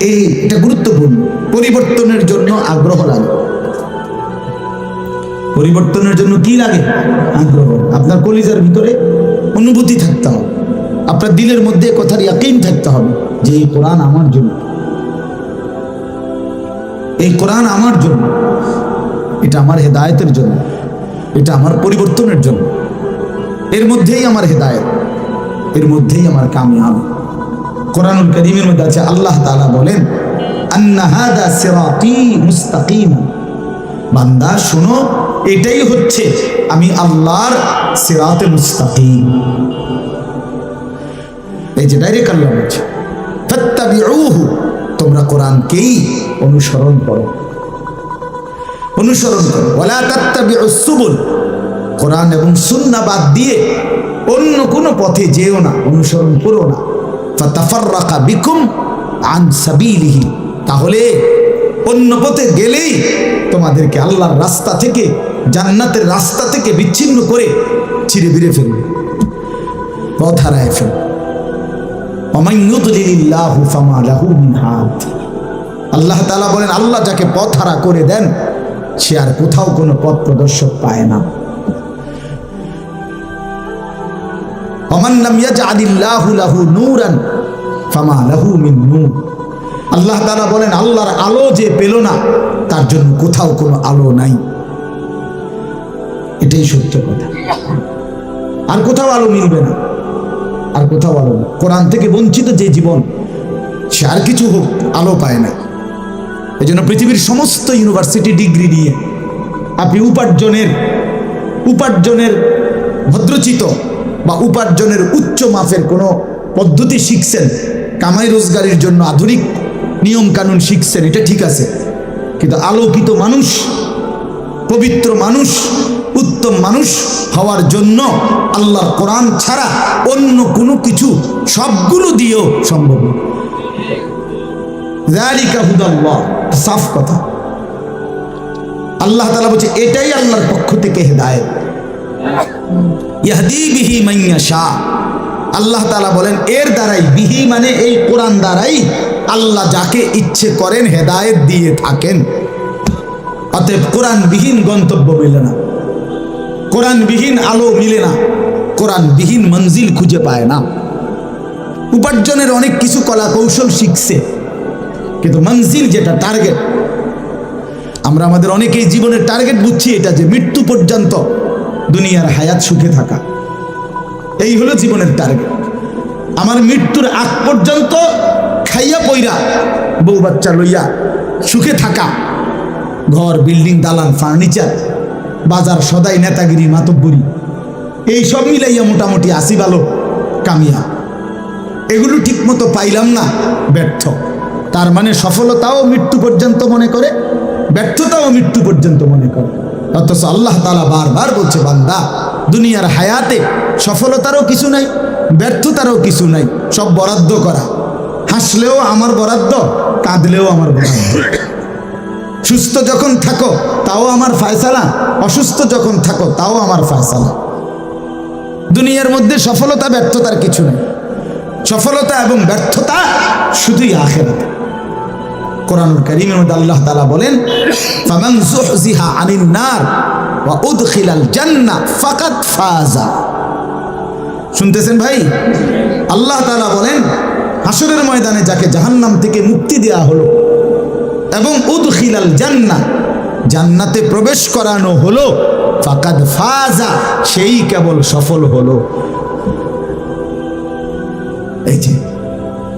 এই এটা গুরুত্বপূর্ণ পরিবর্তনের জন্য আগ্রহ লাগে। পরিবর্তনের জন্য কি লাগে? আগ্রহ। আপনার কলিজার ভিতরে অনুভূতি থাকতে হবে। আপনার দিলের মধ্যে কথার ইয়াকিন থাকতে হবে যে, এই কোরআন আমার জন্য। এই কোরআন আমার জন্য। এটা আমার হেদায়েতের জন্য। এটা আমার পরিবর্তনের জন্য। এর মধ্যেই আমার হেদায়েত। এর মধ্যেই আমার কামিয়াব। কোরআনুল করিমের মধ্যে আছে, আল্লাহ তাআলা বলেন বান্দা, শোনো, এটাই হচ্ছে, আমি আল্লাহর সিরাতে মুস্তাকিম। এই যে ডাইরেক্ট আল্লাহ বলছে তোমরা কোরআনকেই অনুসরণ করো। অনুসরণ করো। ওয়ালা তাত্তাবিউস সুবুল। কোরআন এবং সুন্নাহ বাদ দিয়ে অন্য কোনো পথে যেও না, অনুসরণ করো না। ফাতাফাররাকা বিকুম আন সাবিলিহি। তাহলে অন্য পথে গেলেই তোমাদেরকে আল্লাহর রাস্তা থেকে, জান্নাতের রাস্তা থেকে বিচ্ছিন্ন করে ছিঁড়ে বিড়ে ফেলবে। পথ হারায় ফেলবে। আল্লাহ তালা বলেন, আল্লাহ যাকে পথ হারা করে দেন, সে আর কোথাও কোনো পথ প্রদর্শক পায় না। ওমান্নাম ইয়াজআলিল্লাহু লাহু নূরান ফামা লাহু মিন নূর আল্লাহ তাআলা বলেন, আল্লাহর আলো যে পেল না, তার জন্য কোথাও কোনো আলো নাই। এটাই সত্য কথা। আর কোথাও আলো মিলবে না। আর কোথাও আলো কোরআন থেকে বঞ্চিত যে জীবন, সে আর কিছু হোক, আলো পায় না। এই জন্য পৃথিবীর সমস্ত ইউনিভার্সিটি ডিগ্রি নিয়ে, আপনি উপার্জনের উপার্জনের ভদ্রচিত বা উপার্জনের উচ্চ মাপের কোনো পদ্ধতি শিখছেন? কামাই রোজগারের জন্য আধুনিক নিয়ম কানুন শিখছেন, এটা ঠিক আছে। কিন্তু আলোকিত মানুষ, পবিত্র মানুষ, উত্তম মানুষ হওয়ার জন্য আল্লাহর কোরআন ছাড়া অন্য কোনো কিছু সবগুলো দিয়েও সম্ভব সাফ কথা। আল্লাহ তালা বলছে, এটাই আল্লাহর পক্ষ থেকে হেদায়েত। ইয়াহদি বিহি মাইয়া শাহ আল্লাহ তালা বলেন, এর দ্বারাই, বিহি মানে এই কোরআন দ্বারাই আল্লাহ যাকে ইচ্ছে করেন হেদায়েত দিয়ে থাকেন। অতএব কোরআনবিহীন গন্তব্য মিলে না। কোরআনবিহীন আলো মিলে না। কোরআনবিহীন মঞ্জিল খুঁজে পায় না। উপার্জনের অনেক কিছু কলা কৌশল শিখছে। কিন্তু মঞ্জিল যেটা টার্গেট আমরা আমাদের অনেকেই জীবনের টার্গেট বুঝছি এটা যে মৃত্যু পর্যন্ত দুনিয়ার হায়াত সুখে থাকা। এই হলো জীবনের টার্গেট আমার মৃত্যুর আগ পর্যন্ত খাইয়া পইরা বউ বাচ্চা লইয়া সুখে থাকা। ঘর, বিল্ডিং, দালান ফার্নিচার বাজার, সদাই নেতাগিরি, মাতব্বরি, এই সব মিলাইয়া মোটামুটি আসি ভালো কামিয়া। এগুলো ঠিক মতো পাইলাম না, ব্যর্থ। তার মানে সফলতাও মৃত্যু পর্যন্ত মনে করে, ব্যর্থতাও মৃত্যু পর্যন্ত মনে করে। অথচ আল্লাহ তালা বারবার বলছে, বান্দা, দুনিয়ার হায়াতে সফলতারও কিছু নাই, ব্যর্থতারও কিছু নাই, সব বরাদ্দ করা। হাসলেও আমার বরাদ্দ, কাঁদলেও আমার বরাদ্দ। সুস্থ যখন থাকো, তাও আমার ফায়সালা। অসুস্থ যখন থাকো, তাও আমার ফায়সালা। দুনিয়ার মধ্যে সফলতা, ব্যর্থতার কিছু নেই। সফলতা এবং ব্যর্থতা শুধুই আখেরাতে। কোরআনুল কারীমের মধ্যে আল্লাহ তাআলা বলেন, ফামান যুহজিহা আনিন নার উদখিলাল ফাকাদ ফাজা। শুনতেছেন ভাই? আল্লাহ তাআলা বলেন, হাসরের ময়দানে যাকে জাহান্নাম থেকে মুক্তি দেয়া হলো এবং উদখিলাল জান্নাহ জান্নাতে প্রবেশ করানো হলো, ফাকাদ ফাজা, সেই কেবল সফল হলো। এই যে,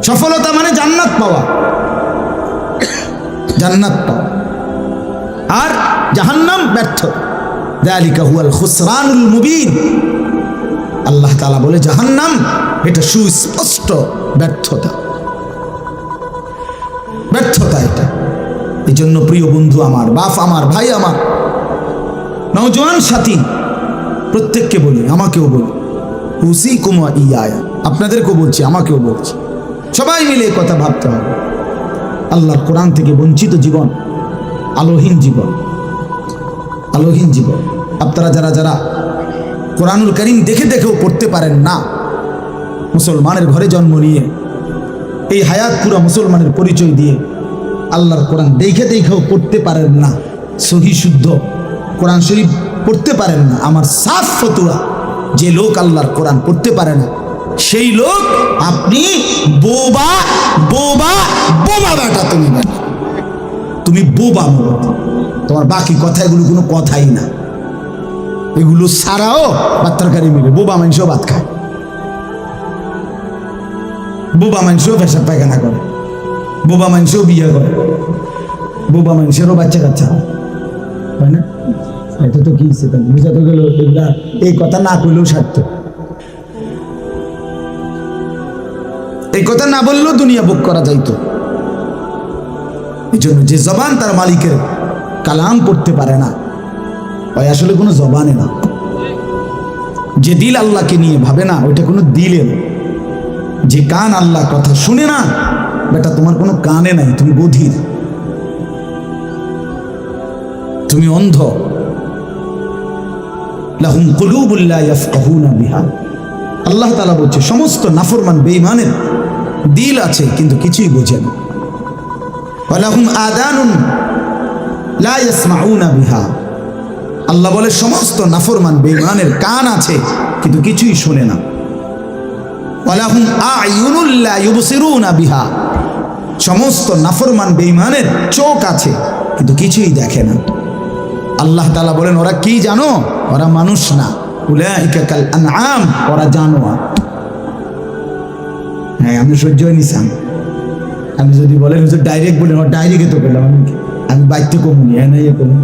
সফলতা মানে জান্নাত পাওয়া। জান্নাত পাওয়া আর জাহান্নাম ব্যর্থ। দালিকা হুয়াল খুসরানুল মুবিন। আল্লাহ তাআলা বলে, জাহান্নাম, এটা সুস্পষ্ট ব্যর্থতা। ব্যর্থতা এটা। এই জন্য প্রিয় বন্ধু আমার, বাপ আমার, ভাই আমার, নওজোয়ান সাথী, প্রত্যেককে বলি, আমাকেও বলি হুসি কুমা ইয়ায়া। আপনাদেরকেও বলছি, আমাকেও বলছি। সবাই মিলে কথা ভাবতে হবে। আল্লাহর কোরআন থেকে বঞ্চিত জীবন, আলোহীন জীবন আলোহীন জীবন। আপনারা যারা যারা কোরআনুল করিম দেখে দেখেও পড়তে পারেন না, মুসলমানের ঘরে জন্ম নিয়ে, এই হায়াত পুরা মুসলমানের পরিচয় দিয়ে আল্লাহর কোরআন দেখে দেখেও পড়তে পারেন না, সহি শুদ্ধ কোরআন শরীফ পড়তে পারেন না। আমার সাফ ফতুয়া, যে লোক আল্লাহর কোরআন পড়তে পারে না সেই লোক আপনি বোবা বোবা বোবা বেটা তুমি তুমি বোবা তোমার বাকি কথা এগুলো কোনো কথাই না। এগুলো সারাও ভাত তরকারি মিলে। বোবা মানুষও ভাত খায়। বোবা মানুষও পেশাব পায়খানা করে। বোবা মানুষও বিয়ে করে। বোবা মানুষেরও বাচ্চা কাচ্চা হয়। না? এটা তো কি সেটা বুঝা গেল এগুলা এই কথা না করলেও সার্থ এই কথা না বললেও দুনিয়া ভোগ করা যাইতো। এই জন্য যে জবান তার মালিকের কালাম পড়তে পারে না, ওই আসলে কোনো জবানে না। যে দিল আল্লাহকে নিয়ে ভাবে না, ওইটা কোনো দিলে না। যে কান আল্লাহ কথা শুনে না, বেটা তোমার কোনো কানে নাই, তুমি বধির তুমি অন্ধ। লাহুম কুলুবুল্লাহ ইয়াফকাহুনা বিহা। আল্লাহ তাআলা বলছে, সমস্ত নাফরমান, বেঈমানের দিল আছে, কিন্তু কিছুই বোঝে না। ওয়ালাহুম আদানুন লা ইয়াসমাউনা বিহা। আল্লাহ বলে, সমস্ত নাফরমান, বেঈমানের কান আছে, কিন্তু কিছুই শোনে না। ওয়ালাহুম আয়ুনুল লা ইউবসিরুনা বিহা। সমস্ত নাফরমান, বেঈমানের চোখ আছে, কিন্তু কিছুই দেখে না। আল্লাহ তাআলা বলেন, ওরা কি জানো? ওরা মানুষ না। উলাইকা কাল আনআম, ওরা জানোয়ার। হ্যাঁ আমি সহ্য নিছাম আমি যদি বলেন ডাইরেক্ট বলেন ডাইরেক্টে তো বললাম আমি? আমি কমুনি হ্যাঁ না ইয়ে কমু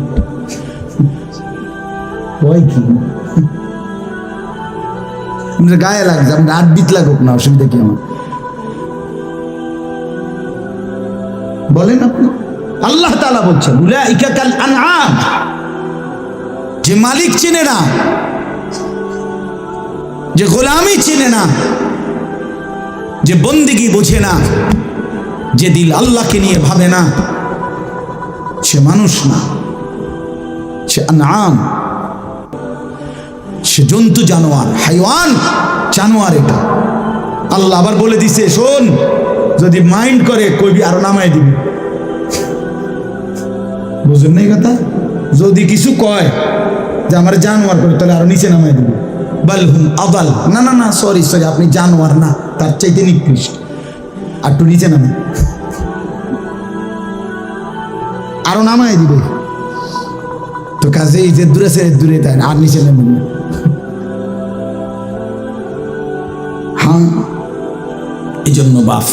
ভয় কি? গায়ে লাগছে বিত লাগুক না, অসুবিধা কি আমার? বলেন আপনি। আল্লাহ তাআলা বলছেন, উলাইকা কাল আনআম। যে মালিক চিনে না, যে গোলামি চিনে না যে বন্দিগি বোঝে না, যে দিল আল্লাহকে নিয়ে ভাবে না, সে মানুষ না, সে আনাম সে জন্তু জানোয়ার, হাইওয়ান জানোয়ার এটা। আল্লাহ আবার বলে দিছে, শোন, যদি মাইন্ড করে কবি আরও নামাই দিবি। বুঝুন না এই কথা? যদি কিছু কয়, যে আমার জানোয়ার করে, তাহলে আরও নিচে নামাই দিবি। বালহুম আদাল। না না না সরি সরি আপনি জানোয়ার না। তার চাইতে নিকৃষ্ট। আর একটু নিচে নামে। আরও নামায় দিবে। তো কাজে এই যে দূরে সে দূরে তাই আর নিচে নামেন না। হ্যাঁ এই জন্য বাফ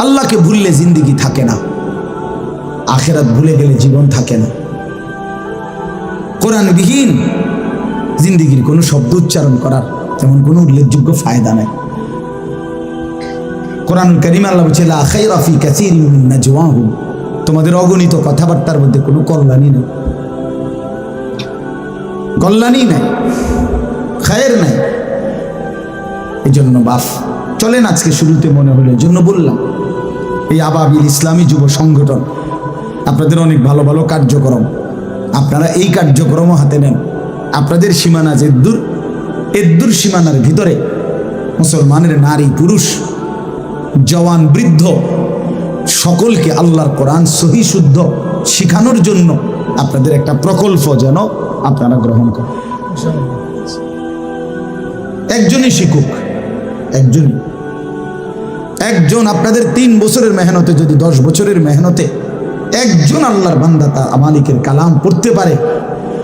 আল্লাহকে ভুললে জিন্দিগি থাকে না। আখেরাত ভুলে গেলে জীবন থাকে না। কোরআন কোরআনবিহীন জিন্দিগির কোনো শব্দ উচ্চারণ করার তেমন কোনো উল্লেখযোগ্য ফায়দা নাই। কোরআন করিম আল্লাহ বলছে, লা খাইরা ফি কাসীরিন তোমাদের অগণিত কথাবার্তার মধ্যে কোনো কল্যাণই নেই। কল্যাণই নাই, খায়ের নাই। এই জন্য বাফ। চলেন আজকে শুরুতে মনে হলো এই জন্য বললাম, এই আবাবিল ইসলামী যুব সংগঠন, আপনাদের অনেক ভালো ভালো কার্যক্রম, আপনারা এই কার্যক্রমও হাতে নেন। আপনাদের সীমানা যে দূর এদ্দুর সীমানার ভিতরে মুসলমানের নারী পুরুষ জওয়ান বৃদ্ধ সকলকে আল্লাহর কোরআন সহি শুদ্ধ শিখানোর জন্য আপনাদের একটা প্রকল্প যেন আপনারা গ্রহণ করেন। একজনই শিখুক একজনই একজন আপনাদের তিন বছরের মেহনতে যদি দশ বছরের মেহনতে একজন আল্লাহর বান্দা তা মালিকের কালাম পড়তে পারে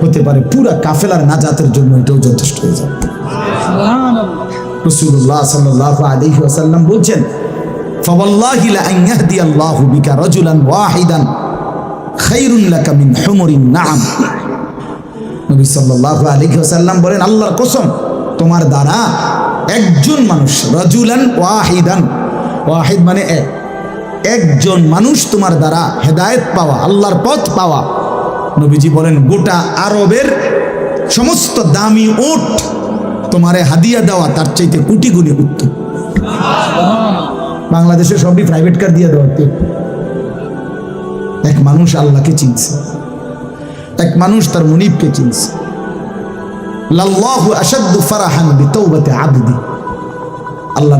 হতে পারে পুরা কাফেলার নাজাতের জন্য এটাও যথেষ্ট হয়ে যাবে রসুল্লাহ সাল্লাহ আলহি আসাল্লাম বলছেন ফাওয়াল্লাহি লা আন ইয়াহদি আল্লাহু বিকা রাজুলান ওয়াহিদান খায়রুল লাকা মিন হুমুরিন নাআম নবী সাল্লাল্লাহু আলাইহি সাল্লাম বলেন, আল্লাহর কসম, তোমার দ্বারা একজন মানুষ রাজুলান ওয়াহিদান, ওয়াহিদ মানে এক, একজন মানুষ তোমার দ্বারা হেদায়েত পাওয়া, আল্লাহর পথ পাওয়া। নবীজি বলেন, গোটা আরবের সমস্ত দামি ওট তোমারে হাদিয়া দেওয়া, তার চাইতে কোটি গুণে উত্তম। বাংলাদেশে সবই প্রাইভেট কার দিয়ে দেওয়া হতো। এক মানুষ আল্লাহকে চিনছে। এক মানুষ তার মনিবকে চিনছে। আল্লাহ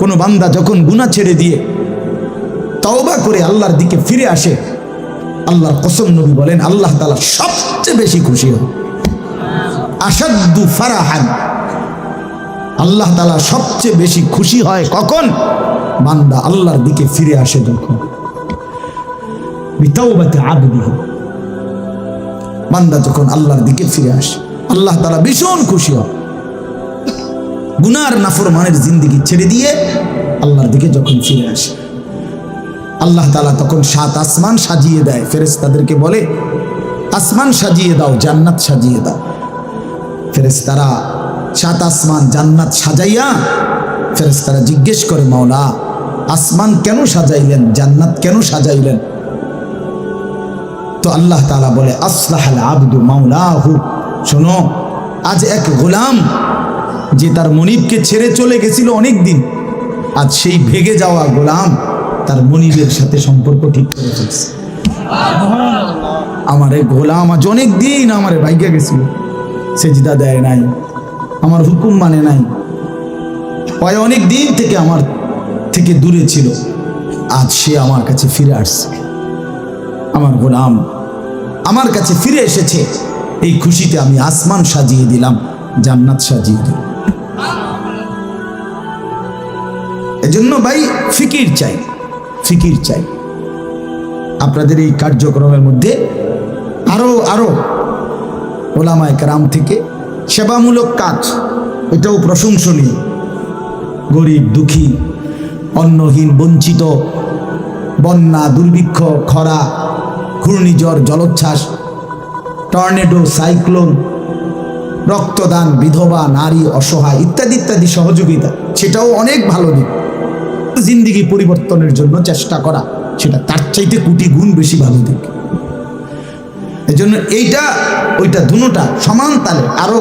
কোনো যখন ছেড়ে দিয়ে করে আল্লাহর দিকে ফিরে আসে নবী বলেন, আল্লাহ সবচেয়ে বেশি খুশি হন আসাদ্দু ফারাহান আল্লাহ তাআলা সবচেয়ে বেশি খুশি হয় কখন? বান্দা আল্লাহর দিকে ফিরে আসে যখন। বিতাওবাতে বান্দা যখন আল্লাহর দিকে ফিরে আসে, আল্লাহ তাআলা ভীষণ খুশি হয়। গুনার নাফরমানের জিন্দিগি ছেড়ে দিয়ে আল্লাহর দিকে যখন ফিরে আসে, আল্লাহ তালা তখন সাত আসমান সাজিয়ে দেয়। ফেরেস তাদেরকে বলে, আসমান সাজিয়ে দাও, জান্নাত সাজিয়ে দাও। ফেরেশতারা সাত আসমান জান্নাত সাজাইয়া ফেরেশতারা জিজ্ঞেস করে, মাওলা, আসমান কেন সাজাইলেন? জান্নাত কেন সাজাইলেন? তো আল্লাহ তালা বলে, আসলাহাল আব্দু মাওলাহু। শোনো, আজ এক গোলাম যে তার মনিবকে ছেড়ে চলে গেছিল অনেক দিন আজ সেই ভেগে যাওয়া গোলাম তার মনিবের সাথে সম্পর্ক ঠিক করে ফেলছে। আমার গোলাম আজ অনেক দিন আমার ভাইকে গেছিল, সেজিদা দেয় নাই। আমার হুকুম মানে নাই। ওই অনেক দিন থেকে আমার থেকে দূরে ছিল। আজ সে আমার কাছে ফিরে আসছে। আমার গোলাম আমার কাছে ফিরে এসেছে। এই খুশিতে আমি আসমান সাজিয়ে দিলাম, জান্নাত সাজিয়ে দিলাম। এজন্য ভাই, ফিকির চাই ফিকির চাই। আপনাদের এই কার্যক্রমের মধ্যে আরও আরও ওলামায় কারাম থেকে সেবামূলক কাজ, এটাও প্রশংসনীয়। গরিব, দুঃখী, অন্নহীন, বঞ্চিত, বন্যা, দুর্ভিক্ষ, খরা, ঘূর্ণিঝড়, জলোচ্ছ্বাস, টর্নেডো, সাইক্লোন, রক্তদান, বিধবা, নারী, অসহায় ইত্যাদি ইত্যাদি সহযোগিতা, সেটাও অনেক ভালো দিক। জিন্দিগি পরিবর্তনের জন্য চেষ্টা করা, সেটা তার চাইতে কোটি গুণ বেশি ভালো দিক। এজন্য এইটা, ওইটা দুটা সমান তালে আরও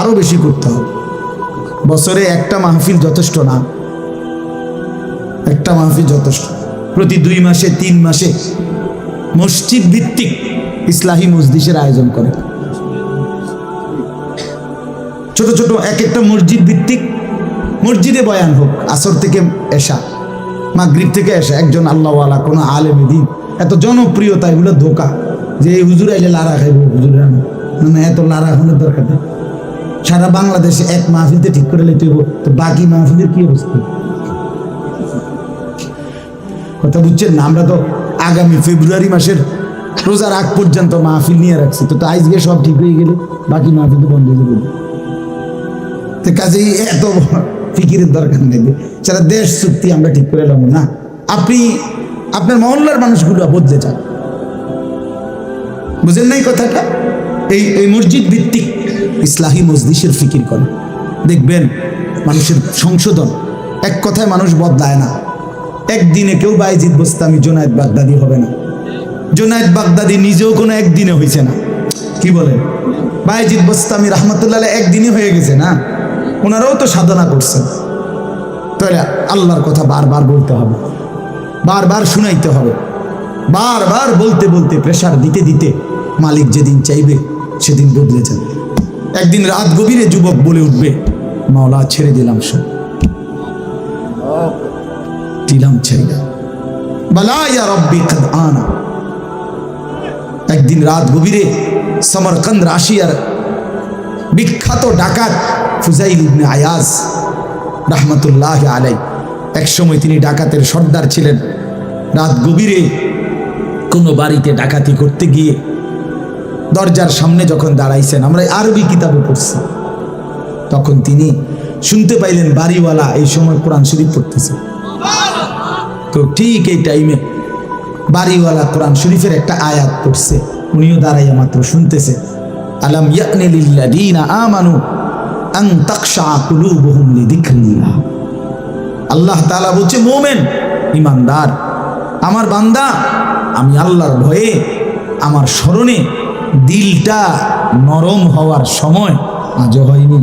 আরও বেশি করতে হবে। বছরে একটা মাহফিল যথেষ্ট না? একটা মাহফিল যথেষ্ট। প্রতি দুই মাসে, তিন মাসে মসজিদ ভিত্তিক ইসলাহী মসজিদের আয়োজন করে। ছোট ছোট এক একটা মসজিদ ভিত্তিক মসজিদে বয়ান হোক, আসর থেকে এসা, মাগরিব থেকে এসা, একজন আল্লাহওয়ালা, কোনো আলেম দিন এত জনপ্রিয়তা, এগুলো ধোকা। যে হুজুর আইলে লারা খাইব হুজুর মানে এত লারা হওয়ার দরকার নেই। সারা বাংলাদেশে এক মাহফিলতে ঠিক করে হইব, তো বাকি মাহফিলের কি অবস্থা? কথা বুঝছেন না? আমরা তো আগামী ফেব্রুয়ারি মাসের রোজার আগ পর্যন্ত মাহফিল নিয়ে রাখছি, তো আজকে সব ঠিক হয়ে গেলে বাকি মাহফিল তো বন্ধ হয়ে যাবে। তো কাজেই এত ফিকিরের দরকার নেই। সেটা দেশ চুক্তি আমরা ঠিক করে এলাম না? আপনি, আপনার মহল্লার মানুষগুলো বদলে যান বুঝেন নাই কথাটা? এই এই মসজিদ ভিত্তিক ইসলাহী মসজিদের ফিকির করে। দেখবেন মানুষের সংশোধন, এক কথায় মানুষ বদলায় না। একদিনে কেউ বাইজিদ বস্তামি জোনায়েদ বাগদাদি হবে না। জোনায়েদ বাগদাদি নিজেও কোনো একদিনে হয়েছে না। কি বলেন? বাইজিদ বস্তামি রহমতুল্লাহ একদিনই হয়ে গেছে না? ওনারাও তো সাধনা করছেন। তাহলে আল্লাহর কথা বারবার বলতে হবে। বারবার শুনাইতে হবে। বারবার বলতে বলতে প্রেশার দিতে দিতে মালিক যেদিন চাইবে, সেদিন বদলে যাবে। একদিন রাত গভীরে যুবক বলে উঠবে, মাওলা, ছেড়ে দিলাম সব। দিলাম, ছেড়ে বালা ইয়া রব্বি কদ আনা। একদিন রাত গভীরে সমরকন্দ রাশিয়ার বিখ্যাত ডাকাত ফুজাইল ইবনে আয়াজ রহমতুল্লাহ আলাই এক সময় তিনি ডাকাতের সর্দার ছিলেন। রাত গভীরে কোনো বাড়িতে ডাকাতি করতে গিয়ে দরজার সামনে যখন দাঁড়াইছেন, আমরা আরবি কিতাবে পড়ছি। তখন তিনি শুনতে পাইলেন, বাড়িওয়ালা এই সময় কোরআন শরীফ পড়তেছে। তো ঠিক এই টাইমে বাড়িওয়ালা কোরআন শরীফের একটা আয়াত পড়ছে। উনিও দাঁড়াইয়া মাত্র শুনতেছে। আলাম ইয়াকনি লিল্লাযীনা আমানু আন তাকশা কুলুবুহুম লিযিকরিল্লাহ। আল্লাহ তাআলা বলছে, মোমেন ইমানদার আমার বান্দা, আমি আল্লাহর ভয়ে, আমার স্মরণে দিলটা নরম হওয়ার সময় আজও হয়নি।